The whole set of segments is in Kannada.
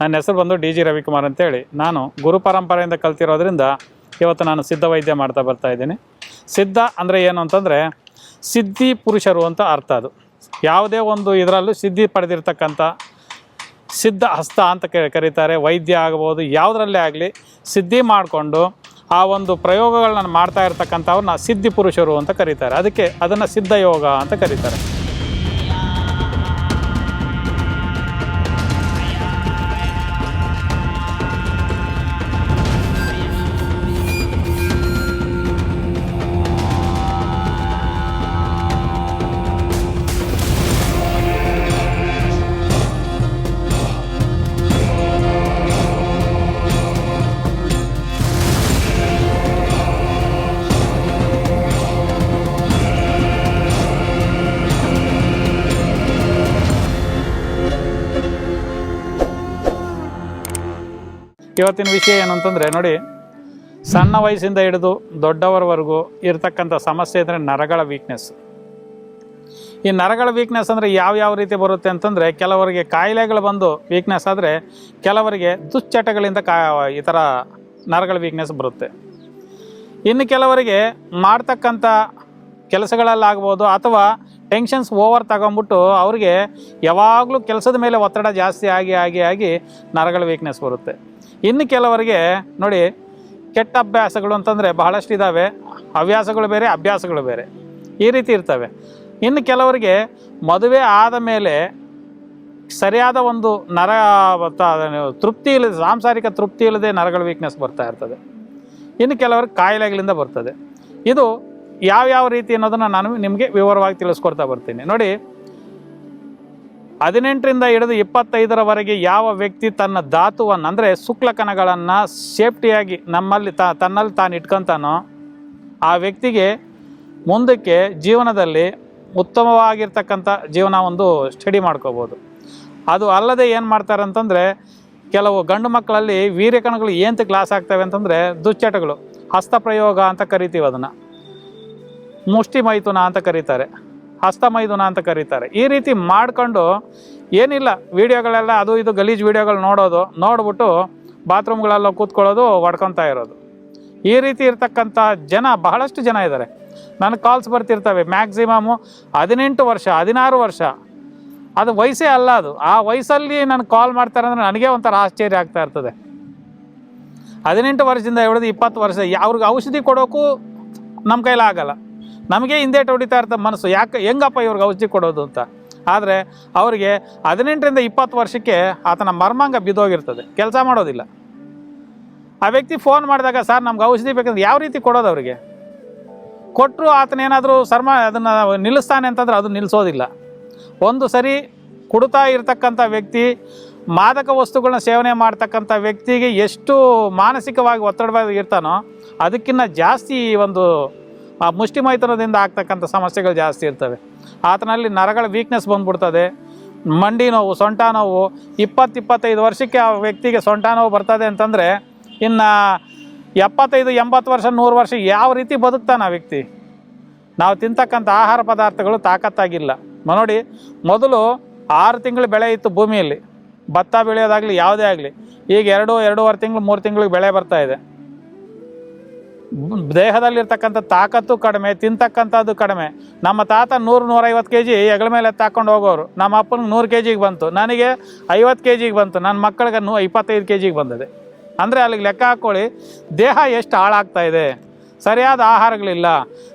ನನ್ನ ಹೆಸರು ಬಂದು ಡಿ ಜಿ ರವಿಕುಮಾರ್ ಅಂತೇಳಿ. ನಾನು ಗುರು ಪರಂಪರೆಯಿಂದ ಕಲ್ತಿರೋದ್ರಿಂದ ಇವತ್ತು ನಾನು ಸಿದ್ಧ ವೈದ್ಯ ಮಾಡ್ತಾ ಬರ್ತಾ ಇದ್ದೀನಿ. ಸಿದ್ಧ ಅಂದರೆ ಏನು ಅಂತಂದರೆ ಸಿದ್ಧಿ ಪುರುಷರು ಅಂತ ಅರ್ಥ ಅದು. ಯಾವುದೇ ಒಂದು ಇದರಲ್ಲೂ ಸಿದ್ಧಿ ಪಡೆದಿರ್ತಕ್ಕಂಥ ಸಿದ್ಧ ಹಸ್ತ ಅಂತ ಕರೀತಾರೆ. ವೈದ್ಯ ಆಗ್ಬೋದು, ಯಾವುದರಲ್ಲೇ ಆಗಲಿ ಸಿದ್ಧಿ ಮಾಡಿಕೊಂಡು ಆ ಒಂದು ಪ್ರಯೋಗಗಳನ್ನ ಮಾಡ್ತಾ ಇರ್ತಕ್ಕಂಥವ್ರನ್ನ ಸಿದ್ಧಿ ಪುರುಷರು ಅಂತ ಕರೀತಾರೆ. ಅದಕ್ಕೆ ಅದನ್ನು ಸಿದ್ಧ ಯೋಗ ಅಂತ ಕರೀತಾರೆ. ಇವತ್ತಿನ ವಿಷಯ ಏನು ಅಂತಂದರೆ ನೋಡಿ, ಸಣ್ಣ ವಯಸ್ಸಿಂದ ಹಿಡಿದು ದೊಡ್ಡವರವರೆಗೂ ಇರತಕ್ಕಂಥ ಸಮಸ್ಯೆ ಅಂದರೆ ನರಗಳ ವೀಕ್ನೆಸ್ ಈ ನರಗಳ ವೀಕ್ನೆಸ್ ಅಂದರೆ ಯಾವ ಯಾವ ರೀತಿ ಬರುತ್ತೆ ಅಂತಂದರೆ, ಕೆಲವರಿಗೆ ಕಾಯಿಲೆಗಳು ಬಂದು ವೀಕ್ನೆಸ್ ಆದರೆ, ಕೆಲವರಿಗೆ ದುಶ್ಚಟಗಳಿಂದ ಕಾ, ಈ ಥರ ನರಗಳ ವೀಕ್ನೆಸ್ ಬರುತ್ತೆ. ಇನ್ನು ಕೆಲವರಿಗೆ ಮಾಡ್ತಕ್ಕಂಥ ಕೆಲಸಗಳಲ್ಲಾಗ್ಬೋದು ಅಥವಾ ಟೆನ್ಷನ್ಸ್ ಓವರ್ ತಗೊಂಬಿಟ್ಟು ಅವ್ರಿಗೆ ಯಾವಾಗಲೂ ಕೆಲಸದ ಮೇಲೆ ಒತ್ತಡ ಜಾಸ್ತಿ ಆಗಿ ಆಗಿ ಆಗಿ ನರಗಳ ವೀಕ್ನೆಸ್ ಬರುತ್ತೆ. ಇನ್ನು ಕೆಲವರಿಗೆ ನೋಡಿ ಕೆಟ್ಟ ಅಭ್ಯಾಸಗಳು ಅಂತಂದರೆ ಬಹಳಷ್ಟು ಇದ್ದಾವೆ ಹವ್ಯಾಸಗಳು ಬೇರೆ, ಅಭ್ಯಾಸಗಳು ಬೇರೆ. ಈ ರೀತಿ ಇರ್ತವೆ. ಇನ್ನು ಕೆಲವರಿಗೆ ಮದುವೆ ಆದ ಮೇಲೆ ಸರಿಯಾದ ಒಂದು ನರ ತೃಪ್ತಿ ಇಲ್ಲದೆ, ಸಾಂಸಾರಿಕ ತೃಪ್ತಿ ಇಲ್ಲದೆ ನರಗಳ ವೀಕ್ನೆಸ್ ಬರ್ತಾ ಇರ್ತದೆ. ಇನ್ನು ಕೆಲವರಿಗೆ ಕಾಯಿಲೆಗಳಿಂದ ಬರ್ತದೆ. ಇದು ಯಾವ್ಯಾವ ರೀತಿ ಅನ್ನೋದನ್ನು ನಾನು ನಿಮಗೆ ವಿವರವಾಗಿ ತಿಳಿಸ್ಕೊಡ್ತಾ ಬರ್ತೀನಿ. ನೋಡಿ ಹದಿನೆಂಟರಿಂದ ಹಿಡಿದು ಇಪ್ಪತ್ತೈದರವರೆಗೆ ಯಾವ ವ್ಯಕ್ತಿ ತನ್ನ ಧಾತುವನ್ನು, ಅಂದರೆ ಶುಕ್ಲಕಣಗಳನ್ನು ಸೇಫ್ಟಿಯಾಗಿ ನಮ್ಮಲ್ಲಿ ತ, ತನ್ನಲ್ಲಿ ತಾನು ಇಟ್ಕೊತಾನೋ, ಆ ವ್ಯಕ್ತಿಗೆ ಮುಂದಕ್ಕೆ ಜೀವನದಲ್ಲಿ ಉತ್ತಮವಾಗಿರ್ತಕ್ಕಂಥ ಜೀವನ ಒಂದು ಸ್ಟಡಿ ಮಾಡ್ಕೋಬೋದು. ಅದು ಅಲ್ಲದೆ ಏನು ಮಾಡ್ತಾರೆ ಅಂತಂದರೆ, ಕೆಲವು ಗಂಡು ಮಕ್ಕಳಲ್ಲಿ ವೀರ್ಯಕಣಗಳು ಏನು ಕ್ಲಾಸ್ ಆಗ್ತವೆ ಅಂತಂದರೆ ದುಶ್ಚಟಗಳು. ಹಸ್ತಪ್ರಯೋಗ ಅಂತ ಕರಿತೀವಿ ಅದನ್ನು. ಮುಷ್ಟಿ ಮೈಥುನ ಅಂತ ಕರೀತಾರೆ. ಹಸ್ತ ಮೈಥುನ ಅಂತ ಕರೀತಾರೆ. ಈ ರೀತಿ ಮಾಡ್ಕೊಂಡು ಏನಿಲ್ಲ, ವಿಡಿಯೋಗಳೆಲ್ಲ ಅದು ಇದು ಗಲೀಜು ವಿಡಿಯೋಗಳು ನೋಡೋದು, ನೋಡ್ಬಿಟ್ಟು ಬಾತ್ರೂಮ್ಗಳೆಲ್ಲ ಕೂತ್ಕೊಳ್ಳೋದು ಹೊಡ್ಕೊತಾ ಇರೋದು. ಈ ರೀತಿ ಇರ್ತಕ್ಕಂಥ ಜನ, ಬಹಳಷ್ಟು ಜನ ಇದ್ದಾರೆ. ನನಗೆ ಕಾಲ್ಸ್ ಬರ್ತಿರ್ತವೆ, ಮ್ಯಾಕ್ಸಿಮಮು ಹದಿನೆಂಟು ವರ್ಷ, ಹದಿನಾರು ವರ್ಷ. ಅದು ವಯಸ್ಸೇ ಅಲ್ಲ ಅದು. ಆ ವಯಸ್ಸಲ್ಲಿ ನನಗೆ ಕಾಲ್ ಮಾಡ್ತಾರೆ ಅಂದರೆ ನನಗೆ ಒಂಥರ ಆಶ್ಚರ್ಯ ಆಗ್ತಾ ಇರ್ತದೆ. ಹದಿನೆಂಟು ವರ್ಷದಿಂದ ಹಿಡಿದು ಇಪ್ಪತ್ತು ವರ್ಷ, ಅವ್ರಿಗೆ ಔಷಧಿ ಕೊಡೋಕ್ಕೂ ನಮ್ಮ ಕೈಲಾಗಲ್ಲ. ನಮಗೆ ಹಿಂದೆ ಹೊಡಿತಾ ಇರ್ತದೆ ಮನಸ್ಸು. ಯಾಕೆ, ಹೆಂಗಪ್ಪ ಇವ್ರಿಗೆ ಔಷಧಿ ಕೊಡೋದು ಅಂತ? ಆದರೆ ಅವರಿಗೆ ಹದಿನೆಂಟರಿಂದ ಇಪ್ಪತ್ತು ವರ್ಷಕ್ಕೆ ಆತನ ಮರ್ಮಾಂಗ ಬಿದ್ದೋಗಿರ್ತದೆ. ಕೆಲಸ ಮಾಡೋದಿಲ್ಲ. ಆ ವ್ಯಕ್ತಿ ಫೋನ್ ಮಾಡಿದಾಗ, ಸರ್, ನಮ್ಗೆ ಔಷಧಿ ಬೇಕಂದ್ರೆ ಯಾವ ರೀತಿ ಕೊಡೋದು ಅವರಿಗೆ? ಕೊಟ್ಟರು ಆತನೇನಾದರೂ ಸರ್ಮ, ಅದನ್ನು ನಿಲ್ಲಿಸ್ತಾನೆ ಅಂತಂದ್ರೆ ಅದು ನಿಲ್ಲಿಸೋದಿಲ್ಲ. ಒಂದು ಸರಿ ಕುಡ್ತಾ ಇರತಕ್ಕಂಥ ವ್ಯಕ್ತಿ, ಮಾದಕ ವಸ್ತುಗಳನ್ನ ಸೇವನೆ ಮಾಡ್ತಕ್ಕಂಥ ವ್ಯಕ್ತಿಗೆ ಎಷ್ಟು ಮಾನಸಿಕವಾಗಿ ಒತ್ತಡವಾಗಿ ಇರ್ತಾನೋ ಅದಕ್ಕಿಂತ ಜಾಸ್ತಿ ಒಂದು ಆ ಮುಷ್ಟಿ ಮೈಥುನದಿಂದ ಆಗ್ತಕ್ಕಂಥ ಸಮಸ್ಯೆಗಳು ಜಾಸ್ತಿ ಇರ್ತವೆ. ಆತನಲ್ಲಿ ನರಗಳ ವೀಕ್ನೆಸ್ ಬಂದ್ಬಿಡ್ತದೆ. ಮಂಡಿ ನೋವು, ಸೊಂಟ ನೋವು ಇಪ್ಪತ್ತು ಇಪ್ಪತ್ತೈದು ವರ್ಷಕ್ಕೆ ಆ ವ್ಯಕ್ತಿಗೆ ಸೊಂಟ ನೋವು ಬರ್ತದೆ ಅಂತಂದರೆ ಇನ್ನು ಎಪ್ಪತ್ತೈದು, ಎಂಬತ್ತು ವರ್ಷ, ನೂರು ವರ್ಷ ಯಾವ ರೀತಿ ಬದುಕ್ತಾನೆ ಆ ವ್ಯಕ್ತಿ? ನಾವು ತಿಂತಕ್ಕಂಥ ಆಹಾರ ಪದಾರ್ಥಗಳು ತಾಕತ್ತಾಗಿಲ್ಲ. ನೋಡಿ, ಮೊದಲು ಆರು ತಿಂಗಳು ಬೆಳೆ ಇತ್ತು ಭೂಮಿಯಲ್ಲಿ. ಭತ್ತ ಬೆಳೆಯೋದಾಗಲಿ, ಯಾವುದೇ ಆಗಲಿ. ಈಗ ಎರಡು, ಎರಡೂವರೆ ತಿಂಗಳು, ಮೂರು ತಿಂಗಳಿಗೆ ಬೆಳೆ ಬರ್ತಾ ಇದೆ. ದೇಹದಲ್ಲಿರ್ತಕ್ಕಂಥ ತಾಕತ್ತು ಕಡಿಮೆ, ತಿಂತಕ್ಕಂಥದ್ದು ಕಡಿಮೆ. ನಮ್ಮ ತಾತ ನೂರು, ನೂರೈವತ್ತು ಕೆ ಜಿ ಹೆಗಲ ಮೇಲೆ ತಾಕೊಂಡು ಹೋಗೋರು. ನಮ್ಮ ಅಪ್ಪನಿಗೆ ನೂರು ಕೆ ಜಿಗೆ ಬಂತು. ನನಗೆ ಐವತ್ತು ಕೆ ಜಿಗೆ ಬಂತು. ನನ್ನ ಮಕ್ಕಳಿಗೆ ನೂ, ಇಪ್ಪತ್ತೈದು ಕೆ ಜಿಗೆ ಬಂದಿದೆ. ಅಂದರೆ ಅಲ್ಲಿಗೆ ಲೆಕ್ಕ ಹಾಕ್ಕೊಳ್ಳಿ ದೇಹ ಎಷ್ಟು ಹಾಳಾಗ್ತಾ ಇದೆ? ಸರಿಯಾದ ಆಹಾರಗಳಿಲ್ಲ.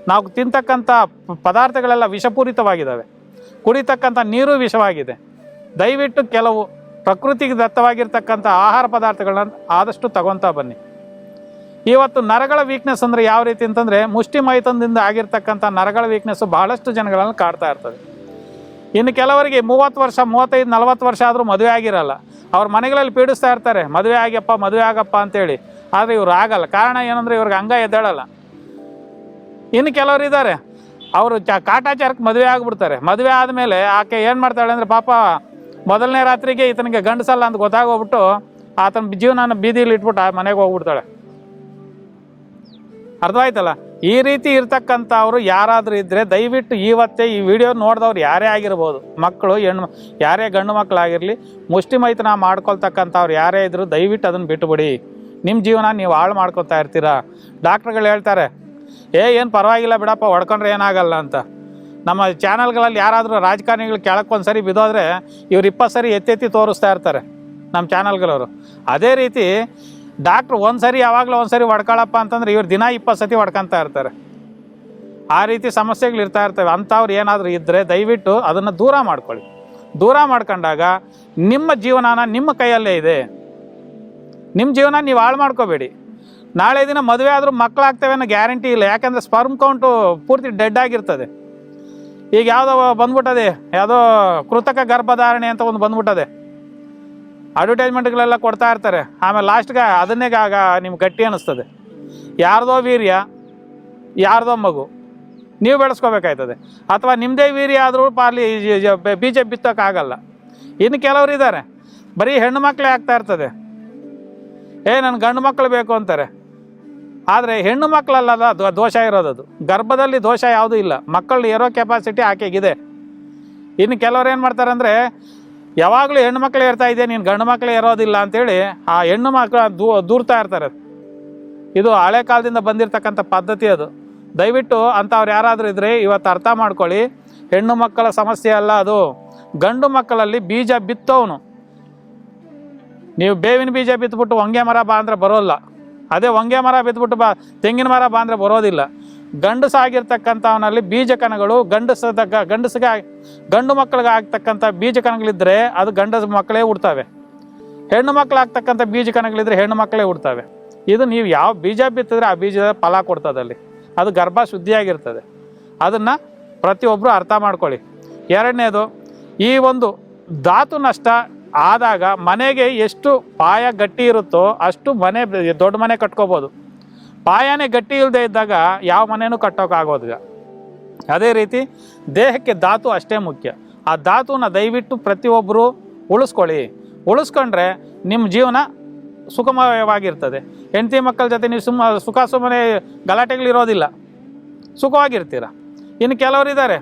ನಾವು ತಿಂತಕ್ಕಂಥ ಪದಾರ್ಥಗಳೆಲ್ಲ ವಿಷಪೂರಿತವಾಗಿದ್ದಾವೆ. ಕುಡಿತಕ್ಕಂಥ ನೀರು ವಿಷವಾಗಿದೆ. ದಯವಿಟ್ಟು ಕೆಲವು ಪ್ರಕೃತಿಗೆ ದತ್ತವಾಗಿರ್ತಕ್ಕಂಥ ಆಹಾರ ಪದಾರ್ಥಗಳನ್ನ ಆದಷ್ಟು ತಗೊತಾ ಬನ್ನಿ. ಇವತ್ತು ನರಗಳ ವೀಕ್ನೆಸ್ ಅಂದರೆ ಯಾವ ರೀತಿ ಅಂತಂದರೆ ಮುಷ್ಟಿ ಮೈತನದಿಂದ ಆಗಿರ್ತಕ್ಕಂಥ ನರಗಳ ವೀಕ್ನೆಸ್ಸು ಬಹಳಷ್ಟು ಜನಗಳನ್ನು ಕಾಡ್ತಾ ಇರ್ತದೆ. ಇನ್ನು ಕೆಲವರಿಗೆ ಮೂವತ್ತು ವರ್ಷ, ಮೂವತ್ತೈದು, ನಲವತ್ತು ವರ್ಷ ಆದರೂ ಮದುವೆ ಆಗಿರಲ್ಲ. ಅವ್ರ ಮನೆಗಳಲ್ಲಿ ಪೀಡಿಸ್ತಾ ಇರ್ತಾರೆ, ಮದುವೆ ಆಗ್ಯಪ್ಪ, ಮದುವೆ ಆಗಪ್ಪ ಅಂತೇಳಿ. ಆದರೆ ಇವ್ರು ಆಗಲ್ಲ. ಕಾರಣ ಏನಂದರೆ ಇವ್ರಿಗೆ ಅಂಗ ಎದ್ದೇಳಲ್ಲ. ಇನ್ನು ಕೆಲವರು ಇದ್ದಾರೆ. ಅವರು ಚ ಕಾಟಾಚಾರಕ್ಕೆ ಮದುವೆ ಆಗಿಬಿಡ್ತಾರೆ. ಮದುವೆ ಆದಮೇಲೆ ಆಕೆ ಏನು ಮಾಡ್ತಾಳೆ ಅಂದರೆ ಪಾಪ ಮೊದಲನೇ ರಾತ್ರಿಗೆ ಈತನಿಗೆ ಗಂಡಸಲ್ಲ ಅಂತ ಗೊತ್ತಾಗೋಗ್ಬಿಟ್ಟು ಆತನ ಜೀವನನ ಬೀದಿಲಿ ಇಟ್ಬಿಟ್ಟು ಆ ಮನೆಗೆ ಹೋಗ್ಬಿಡ್ತಾಳೆ. ಅರ್ಥವಾಯ್ತಲ್ಲ ಈ ರೀತಿ ಇರ್ತಕ್ಕಂಥವ್ರು ಯಾರಾದರೂ ಇದ್ದರೆ ದಯವಿಟ್ಟು ಇವತ್ತೇ ಈ ವಿಡಿಯೋ ನೋಡಿದವ್ರು ಯಾರೇ ಆಗಿರ್ಬೋದು, ಮಕ್ಕಳು, ಹೆಣ್ಣು ಯಾರೇ ಗಂಡು ಮಕ್ಕಳಾಗಿರಲಿ, ಮುಷ್ಟಿ ಮೈತನ ಮಾಡ್ಕೊಳ್ತಕ್ಕಂಥವ್ರು ಯಾರೇ ಇದ್ದರೂ ದಯವಿಟ್ಟು ಅದನ್ನು ಬಿಟ್ಟುಬಿಡಿ. ನಿಮ್ಮ ಜೀವನ ನೀವು ಹಾಳು ಮಾಡ್ಕೊತಾ ಇರ್ತೀರಾ? ಡಾಕ್ಟ್ರುಗಳು ಹೇಳ್ತಾರೆ, ಏ, ಏನು ಪರವಾಗಿಲ್ಲ ಬಿಡಪ್ಪ, ಹೊಡ್ಕೊಂಡ್ರೆ ಏನಾಗಲ್ಲ ಅಂತ. ನಮ್ಮ ಚಾನಲ್ಗಳಲ್ಲಿ ಯಾರಾದರೂ ರಾಜಕಾರಣಿಗಳು ಕೆಳಕ್ಕೊಂದು ಸರಿ ಬಿದ್ದೋದ್ರೆ ಇವ್ರು ಇಪ್ಪತ್ತು ಸರಿ ಎತ್ತೆತ್ತಿ ತೋರಿಸ್ತಾ ಇರ್ತಾರೆ ನಮ್ಮ ಚಾನಲ್ಗಳವರು. ಅದೇ ರೀತಿ ಡಾಕ್ಟ್ರು ಒಂದ್ಸರಿ ಯಾವಾಗಲೂ ಒಂದು ಸರಿ ಅಂತಂದ್ರೆ ಇವ್ರು ದಿನ ಇಪ್ಪತ್ತು ಸತಿ ಹೊಡ್ಕೊತಾ ಇರ್ತಾರೆ. ಆ ರೀತಿ ಸಮಸ್ಯೆಗಳು ಇರ್ತಾ ಇರ್ತವೆ. ಅಂಥವ್ರು ಏನಾದರೂ ಇದ್ದರೆ ದಯವಿಟ್ಟು ಅದನ್ನು ದೂರ ಮಾಡ್ಕೊಳ್ಳಿ. ದೂರ ಮಾಡ್ಕೊಂಡಾಗ ನಿಮ್ಮ ಜೀವನನ ನಿಮ್ಮ ಕೈಯಲ್ಲೇ ಇದೆ. ನಿಮ್ಮ ಜೀವನ ನೀವು ಹಾಳು ಮಾಡ್ಕೋಬೇಡಿ. ನಾಳೆ ದಿನ ಮದುವೆ ಆದರೂ ಮಕ್ಕಳಾಗ್ತವೆ ಅನ್ನೋ ಗ್ಯಾರಂಟಿ ಇಲ್ಲ. ಯಾಕಂದರೆ ಸ್ಪರ್ಮ್ ಕೌಂಟು ಪೂರ್ತಿ ಡೆಡ್ ಆಗಿರ್ತದೆ. ಈಗ ಯಾವುದೋ ಬಂದ್ಬಿಟ್ಟದೆ. ಯಾವುದೋ ಕೃತಕ ಗರ್ಭಧಾರಣೆ ಅಂತ ಒಂದು ಬಂದ್ಬಿಟ್ಟದೆ. ಅಡ್ವರ್ಟೈಸ್ಮೆಂಟ್ಗಳೆಲ್ಲ ಕೊಡ್ತಾ ಇರ್ತಾರೆ. ಆಮೇಲೆ ಲಾಸ್ಟ್ಗೆ ಅದನ್ನೇ ಆಗ ನಿಮ್ಗೆ ಗಟ್ಟಿ ಅನ್ನಿಸ್ತದೆ ಯಾರ್ದೋ ವೀರ್ಯ, ಯಾರ್ದೋ ಮಗು, ನೀವು ಬೆಳೆಸ್ಕೋಬೇಕಾಯ್ತದೆ. ಅಥವಾ ನಿಮ್ಮದೇ ವೀರ್ಯ ಆದರೂ ಪಾಲಿ ಬೀಜ ಬಿತ್ತೋಕ್ಕಾಗಲ್ಲ ಇನ್ನು ಕೆಲವರು ಇದ್ದಾರೆ. ಬರೀ ಹೆಣ್ಣು ಮಕ್ಕಳೇ ಆಗ್ತಾ ಇರ್ತದೆ. ಏ ನನ್ನ ಗಂಡು ಮಕ್ಕಳು ಬೇಕು ಅಂತಾರೆ. ಆದರೆ ಹೆಣ್ಣು ಮಕ್ಕಳಲ್ಲ ದೋಷ ಇರೋದದು ಗರ್ಭದಲ್ಲಿ ದೋಷ ಯಾವುದೂ ಇಲ್ಲ. ಮಕ್ಕಳು ಇರೋ ಕೆಪಾಸಿಟಿ ಆಕೆಗಿದೆ. ಇನ್ನು ಕೆಲವ್ರು ಏನು ಮಾಡ್ತಾರೆ ಅಂದರೆ ಯಾವಾಗಲೂ ಹೆಣ್ಣು ಮಕ್ಕಳೇ ಇರ್ತಾ ಇದೆ ನೀನು ಗಂಡು ಮಕ್ಕಳೇ ಇರೋದಿಲ್ಲ ಅಂತೇಳಿ ಆ ಹೆಣ್ಣು ಮಕ್ಕಳ ದೂ ದೂರ್ತಾ ಇರ್ತಾರೆ ಇದು ಹಳೆ ಕಾಲದಿಂದ ಬಂದಿರತಕ್ಕಂಥ ಪದ್ಧತಿ ಅದು. ದಯವಿಟ್ಟು ಅಂಥವ್ರು ಯಾರಾದರೂ ಇದ್ದರೆ ಇವತ್ತು ಅರ್ಥ ಮಾಡ್ಕೊಳ್ಳಿ, ಹೆಣ್ಣು ಮಕ್ಕಳ ಸಮಸ್ಯೆ ಅಲ್ಲ ಅದು. ಗಂಡು ಮಕ್ಕಳಲ್ಲಿ ಬೀಜ ಬಿತ್ತವನು. ನೀವು ಬೇವಿನ ಬೀಜ ಬಿತ್ಬಿಟ್ಟು ಹೊಂಗೆ ಮರ ಬಾ ಅಂದರೆ ಬರೋಲ್ಲ. ಅದೇ ಹೊಂಗೆ ಮರ ಬಿತ್ಬಿಟ್ಟು ಬಾ, ತೆಂಗಿನ ಮರ ಬಾ ಅಂದರೆ ಬರೋದಿಲ್ಲ. ಗಂಡಸಾಗಿರ್ತಕ್ಕಂಥವನಲ್ಲಿ ಬೀಜ ಕಣಗಳು ಗಂಡಸದ ಗಂಡಸಿಗೆ ಗಂಡು ಮಕ್ಕಳಿಗೆ ಆಗ್ತಕ್ಕಂಥ ಬೀಜ ಕಣಗಳಿದ್ದರೆ ಅದು ಗಂಡಸ ಮಕ್ಕಳೇ ಹುಡ್ತವೆ ಹೆಣ್ಣು ಮಕ್ಕಳು ಆಗ್ತಕ್ಕಂಥ ಬೀಜ ಕಣಗಳಿದ್ರೆ ಹೆಣ್ಣು ಮಕ್ಕಳೇ ಹುಡ್ತವೆ ಇದು ನೀವು ಯಾವ ಬೀಜ ಬಿತ್ತಿದ್ರೆ ಆ ಬೀಜದ ಫಲ ಕೊಡ್ತದಲ್ಲಿ ಅದು ಗರ್ಭ ಶುದ್ಧಿಯಾಗಿರ್ತದೆ ಅದನ್ನು ಪ್ರತಿಯೊಬ್ಬರು ಅರ್ಥ ಮಾಡ್ಕೊಳ್ಳಿ. ಎರಡನೇದು, ಈ ಒಂದು ಧಾತು ನಷ್ಟ ಆದಾಗ ಮನೆಗೆ ಎಷ್ಟು ಪಾಯ ಗಟ್ಟಿ ಇರುತ್ತೋ ಅಷ್ಟು ಮನೆ, ದೊಡ್ಡ ಮನೆ ಕಟ್ಕೋಬೋದು. ಪಾಯನೇ ಗಟ್ಟಿ ಇಲ್ಲದೆ ಇದ್ದಾಗ ಯಾವ ಮನೆಯೂ ಕಟ್ಟೋಕ್ಕಾಗೋದಿಲ್ಲ ಅದೇ ರೀತಿ ದೇಹಕ್ಕೆ ಧಾತು ಅಷ್ಟೇ ಮುಖ್ಯ. ಆ ಧಾತುನ ದಯವಿಟ್ಟು ಪ್ರತಿಯೊಬ್ಬರು ಉಳಿಸ್ಕೊಳ್ಳಿ. ಉಳಿಸ್ಕೊಂಡ್ರೆ ನಿಮ್ಮ ಜೀವನ ಸುಖಮಯವಾಗಿರ್ತದೆ. ಹೆಂಡತಿ ಮಕ್ಕಳ ಜೊತೆ ನೀವು ಸುಮ್ಮ ಸುಖ ಸುಮ್ಮನೆ ಗಲಾಟೆಗಳಿರೋದಿಲ್ಲ ಸುಖವಾಗಿರ್ತೀರ? ಇನ್ನು ಕೆಲವರಿದ್ದಾರೆ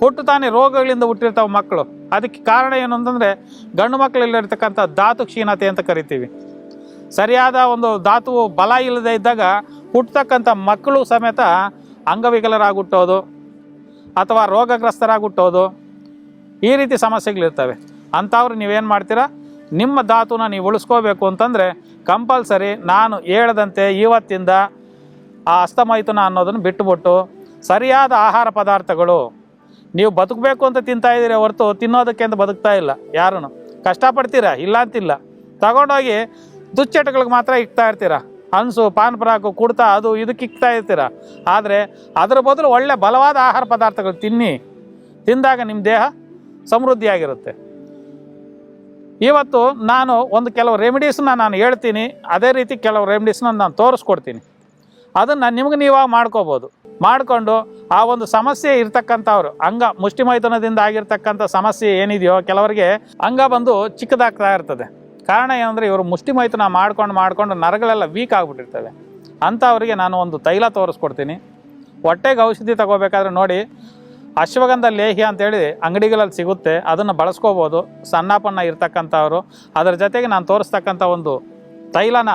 ಹುಟ್ಟು ತಾನೇ ರೋಗಗಳಿಂದ ಹುಟ್ಟಿರ್ತಾವೆ ಮಕ್ಕಳು. ಅದಕ್ಕೆ ಕಾರಣ ಏನು ಅಂತಂದರೆ ಗಂಡು ಮಕ್ಕಳಲ್ಲಿರ್ತಕ್ಕಂಥ ಧಾತು ಕ್ಷೀಣತೆ ಅಂತ ಕರಿತೀವಿ. ಸರಿಯಾದ ಒಂದು ಧಾತು ಬಲ ಇಲ್ಲದೆ ಇದ್ದಾಗ ಹುಟ್ಟತಕ್ಕಂಥ ಮಕ್ಕಳು ಸಮೇತ ಅಂಗವಿಕಲರಾಗುಟ್ಟೋದು ಅಥವಾ ರೋಗಗ್ರಸ್ತರಾಗುಟ್ಟೋದು ಈ ರೀತಿ ಸಮಸ್ಯೆಗಳಿರ್ತವೆ. ಅಂಥವ್ರು ನೀವೇನು ಮಾಡ್ತೀರಾ? ನಿಮ್ಮ ಧಾತುನ ನೀವು ಉಳಿಸ್ಕೋಬೇಕು ಅಂತಂದರೆ ಕಂಪಲ್ಸರಿ ನಾನು ಹೇಳದಂತೆ ಇವತ್ತಿಂದ ಆ ಅಸ್ತಮಾಯಿತನ ಅನ್ನೋದನ್ನು ಬಿಟ್ಟುಬಿಟ್ಟು ಸರಿಯಾದ ಆಹಾರ ಪದಾರ್ಥಗಳು ನೀವು ಬದುಕಬೇಕು ಅಂತ ತಿಂತಾ ಇದ್ದೀರಿ ಹೊರತು ತಿನ್ನೋದಕ್ಕೆ ಅಂತ ಬದುಕ್ತಾ ಇಲ್ಲ. ಯಾರೂ ಕಷ್ಟಪಡ್ತೀರಾ? ಇಲ್ಲ ಅಂತಿಲ್ಲ. ತಗೊಂಡೋಗಿ ದುಶ್ಚಟಗಳಿಗೆ ಮಾತ್ರ ಇಕ್ತಾ ಇರ್ತೀರಾ? ಹನ್ಸು, ಪಾನ್ ಪರಾಕು, ಕುಡ್ತಾ, ಅದು ಇದು ಕಿಕ್ತಾ ಇರ್ತೀರ. ಆದರೆ ಅದರ ಬದಲು ಒಳ್ಳೆ ಬಲವಾದ ಆಹಾರ ಪದಾರ್ಥಗಳು ತಿನ್ನಿ. ತಿಂದಾಗ ನಿಮ್ಮ ದೇಹ ಸಮೃದ್ಧಿಯಾಗಿರುತ್ತೆ. ಇವತ್ತು ನಾನು ಒಂದು ಕೆಲವು ರೆಮಿಡೀಸ್ನ ನಾನು ಹೇಳ್ತೀನಿ. ಅದೇ ರೀತಿ ಕೆಲವು ರೆಮಿಡೀಸ್ನ ನಾನು ತೋರಿಸ್ಕೊಡ್ತೀನಿ. ಅದನ್ನು ನಿಮ್ಗೆ ನೀವಾಗ ಮಾಡ್ಕೋಬೋದು. ಮಾಡಿಕೊಂಡು ಆ ಒಂದು ಸಮಸ್ಯೆ ಇರ್ತಕ್ಕಂಥವ್ರು, ಅಂಗ ಮುಷ್ಟಿಮೈಥುನದಿಂದ ಆಗಿರ್ತಕ್ಕಂಥ ಸಮಸ್ಯೆ ಏನಿದೆಯೋ ಕೆಲವರಿಗೆ, ಅಂಗ ಬಂದು ಚಿಕ್ಕದಾಗ್ತಾ ಇರ್ತದೆ. ಕಾರಣ ಏನಂದರೆ ಇವರು ಮುಷ್ಟಿ ಮೈತ್ರ ಮಾಡ್ಕೊಂಡು ಮಾಡ್ಕೊಂಡು ನರಗಳೆಲ್ಲ ವೀಕ್ ಆಗಿಬಿಟ್ಟಿರ್ತವೆ. ಅಂಥವರಿಗೆ ನಾನು ಒಂದು ತೈಲ ತೋರಿಸ್ಕೊಡ್ತೀನಿ. ಹೊಟ್ಟೆಗೆ ಔಷಧಿ ತಗೋಬೇಕಾದ್ರೆ ನೋಡಿ, ಅಶ್ವಗಂಧ ಲೇಹಿ ಅಂತೇಳಿ ಅಂಗಡಿಗಳಲ್ಲಿ ಸಿಗುತ್ತೆ. ಅದನ್ನು ಬಳಸ್ಕೋಬೋದು. ಸಣ್ಣ ಪಣ್ಣ ಇರ್ತಕ್ಕಂಥವ್ರು. ಅದರ ಜೊತೆಗೆ ನಾನು ತೋರಿಸ್ತಕ್ಕಂಥ ಒಂದು ತೈಲನ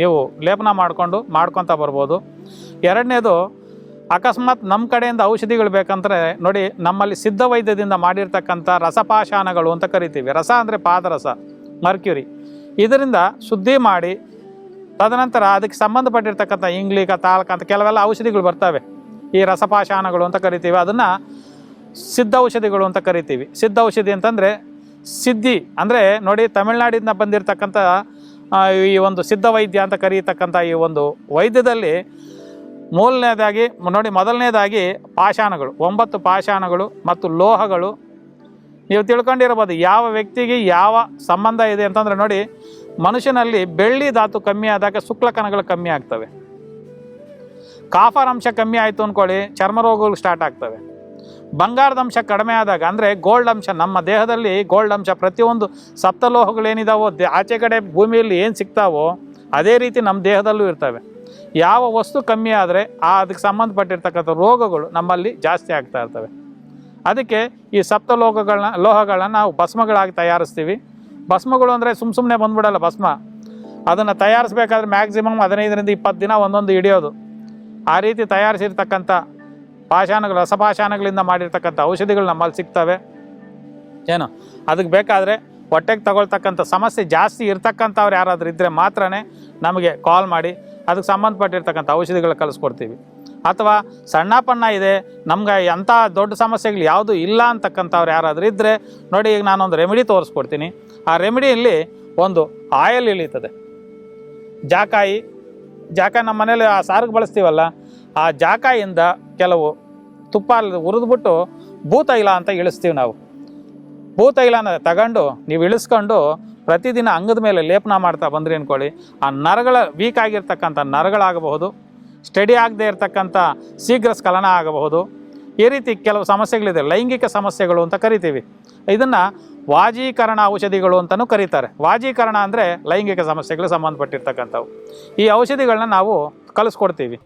ನೀವು ಲೇಪನ ಮಾಡಿಕೊಂಡು ಮಾಡ್ಕೊತ ಬರ್ಬೋದು. ಎರಡನೇದು, ಅಕಸ್ಮಾತ್ ನಮ್ಮ ಕಡೆಯಿಂದ ಔಷಧಿಗಳು ಬೇಕಂದರೆ ನೋಡಿ, ನಮ್ಮಲ್ಲಿ ಸಿದ್ಧ ವೈದ್ಯದಿಂದ ಮಾಡಿರ್ತಕ್ಕಂಥ ರಸಪಾಶಾನಗಳು ಅಂತ ಕರಿತೀವಿ. ರಸ ಅಂದರೆ ಪಾದರಸ. ಮರ್ಕ್ಯುರಿ. ಇದರಿಂದ ಶುದ್ಧಿ ಮಾಡಿ, ತದನಂತರ ಅದಕ್ಕೆ ಸಂಬಂಧಪಟ್ಟಿರ್ತಕ್ಕಂಥ ಇಂಗ್ಲಿಕ ತಾಲ್ಕ ಅಂತ ಕೆಲವೆಲ್ಲ ಔಷಧಿಗಳು ಬರ್ತವೆ. ಈ ರಸಪಾಶಾನಗಳು ಅಂತ ಕರಿತೀವಿ. ಅದನ್ನು ಸಿದ್ಧ ಔಷಧಿಗಳು ಅಂತ ಕರಿತೀವಿ. ಸಿದ್ಧ ಔಷಧಿ ಅಂತಂದರೆ ಸಿದ್ಧಿ. ಅಂದರೆ ನೋಡಿ, ತಮಿಳ್ನಾಡಿಂದ ಬಂದಿರತಕ್ಕಂಥ ಈ ಒಂದು ಸಿದ್ಧ ವೈದ್ಯ ಅಂತ ಕರೀತಕ್ಕಂಥ ಈ ಒಂದು ವೈದ್ಯದಲ್ಲಿ ಮೂರನೇದಾಗಿ ನೋಡಿ, ಮೊದಲನೇದಾಗಿ ಪಾಷಾಣಗಳು. ಒಂಬತ್ತು ಪಾಷಾಣಗಳು ಮತ್ತು ಲೋಹಗಳು ನೀವು ತಿಳ್ಕೊಂಡಿರ್ಬೋದು ಯಾವ ವ್ಯಕ್ತಿಗೆ ಯಾವ ಸಂಬಂಧ ಇದೆ ಅಂತಂದರೆ ನೋಡಿ, ಮನುಷ್ಯನಲ್ಲಿ ಬೆಳ್ಳಿ ಧಾತು ಕಮ್ಮಿ ಆದಾಗ ಶುಕ್ಲಕಣಗಳು ಕಮ್ಮಿ ಆಗ್ತವೆ. ಕಾಫರ್ ಅಂಶ ಕಮ್ಮಿ ಆಯಿತು ಅಂದ್ಕೊಳ್ಳಿ ಚರ್ಮ ರೋಗಗಳು ಸ್ಟಾರ್ಟ್ ಆಗ್ತವೆ. ಬಂಗಾರದ ಅಂಶ ಕಡಿಮೆ ಆದಾಗ, ಅಂದರೆ ಗೋಲ್ಡ್ ಅಂಶ, ನಮ್ಮ ದೇಹದಲ್ಲಿ ಗೋಲ್ಡ್ ಅಂಶ ಪ್ರತಿಯೊಂದು ಸಪ್ತಲೋಹಗಳೇನಿದಾವೋ ಆಚೆ ಕಡೆ ಭೂಮಿಯಲ್ಲಿ ಏನು ಸಿಗ್ತಾವೋ, ಅದೇ ರೀತಿ ನಮ್ಮ ದೇಹದಲ್ಲೂ ಇರ್ತವೆ. ಯಾವ ವಸ್ತು ಕಮ್ಮಿ ಆದರೆ, ಆ ಅದಕ್ಕೆ ಸಂಬಂಧಪಟ್ಟಿರ್ತಕ್ಕಂಥ ರೋಗಗಳು ನಮ್ಮಲ್ಲಿ ಜಾಸ್ತಿ ಆಗ್ತಾ ಇರ್ತವೆ. ಅದಕ್ಕೆ ಈ ಸಪ್ತ ಲೋಹಗಳನ್ನ ಲೋಹಗಳನ್ನ ನಾವು ಭಸ್ಮಗಳಾಗಿ ತಯಾರಿಸ್ತೀವಿ. ಭಸ್ಮಗಳು ಅಂದರೆ ಸುಮ್ಮ ಸುಮ್ಮನೆ ಬಂದ್ಬಿಡಲ್ಲ ಭಸ್ಮ. ಅದನ್ನು ತಯಾರಿಸ್ಬೇಕಾದ್ರೆ ಮ್ಯಾಕ್ಸಿಮಮ್ ಹದಿನೈದರಿಂದ ಇಪ್ಪತ್ತು ದಿನ ಒಂದೊಂದು ಹಿಡಿಯೋದು. ಆ ರೀತಿ ತಯಾರಿಸಿರ್ತಕ್ಕಂಥ ಪಾಷಾಣಗಳು, ರಸಪಾಷಾಣಗಳಿಂದ ಮಾಡಿರ್ತಕ್ಕಂಥ ಔಷಧಿಗಳು ನಮ್ಮಲ್ಲಿ ಸಿಗ್ತವೆ. ಏನು? ಅದಕ್ಕೆ ಬೇಕಾದರೆ ಹೊಟ್ಟೆಗೆ ತಗೊಳ್ತಕ್ಕಂಥ ಸಮಸ್ಯೆ ಜಾಸ್ತಿ ಇರ್ತಕ್ಕಂಥವ್ರು ಯಾರಾದರೂ ಇದ್ದರೆ ಮಾತ್ರ ನಮಗೆ ಕಾಲ್ ಮಾಡಿ, ಅದಕ್ಕೆ ಸಂಬಂಧಪಟ್ಟಿರ್ತಕ್ಕಂಥ ಔಷಧಿಗಳು ಕಳಿಸ್ಕೊಡ್ತೀವಿ. ಅಥವಾ ಸಣ್ಣ ಪಣ್ಣ ಇದೆ, ನಮ್ಗೆ ಎಂಥ ದೊಡ್ಡ ಸಮಸ್ಯೆಗಳು ಯಾವುದು ಇಲ್ಲ ಅಂತಕ್ಕಂಥವ್ರು ಯಾರಾದರೂ ಇದ್ದರೆ ನೋಡಿ, ಈಗ ನಾನೊಂದು ರೆಮಿಡಿ ತೋರಿಸ್ಕೊಡ್ತೀನಿ. ಆ ರೆಮಿಡಿಯಲ್ಲಿ ಒಂದು ಆಯಲ್ ಇಳೀತದೆ. ಜಾಕಾಯಿ ಜಾಕಾಯಿ ನಮ್ಮ ಮನೇಲಿ ಆ ಸಾರಿಗೆ ಬಳಸ್ತೀವಲ್ಲ, ಆ ಜಾಕಾಯಿಂದ ಕೆಲವು ತುಪ್ಪ ಹುರಿದ್ಬಿಟ್ಟು ಭೂತೈಲ ಅಂತ ಇಳಿಸ್ತೀವಿ ನಾವು. ಭೂತೈಲನ ತಗೊಂಡು ನೀವು ಇಳಿಸ್ಕೊಂಡು ಪ್ರತಿದಿನ ಅಂಗದ ಮೇಲೆ ಲೇಪನ ಮಾಡ್ತಾ ಬಂದ್ರಿ ಅಂದ್ಕೊಳ್ಳಿ ಆ ನರಗಳ ವೀಕ್ ಆಗಿರ್ತಕ್ಕಂಥ ನರಗಳಾಗಬಹುದು. ಸ್ಟಡಿ ಆಗದೆ ಇರತಕ್ಕಂಥ ಶೀಘ್ರ ಸ್ಖಲನ ಆಗಬಹುದು. ಈ ರೀತಿ ಕೆಲವು ಸಮಸ್ಯೆಗಳಿದೆ. ಲೈಂಗಿಕ ಸಮಸ್ಯೆಗಳು ಅಂತ ಕರಿತೀವಿ. ಇದನ್ನು ವಾಜೀಕರಣ ಔಷಧಿಗಳು ಅಂತಲೂ ಕರೀತಾರೆ. ವಾಜೀಕರಣ ಅಂದರೆ ಲೈಂಗಿಕ ಸಮಸ್ಯೆಗಳಿಗೆ ಸಂಬಂಧಪಟ್ಟಿರ್ತಕ್ಕಂಥವು. ಈ ಔಷಧಿಗಳನ್ನ ನಾವು ಕಲಿಸ್ಕೊಡ್ತೀವಿ.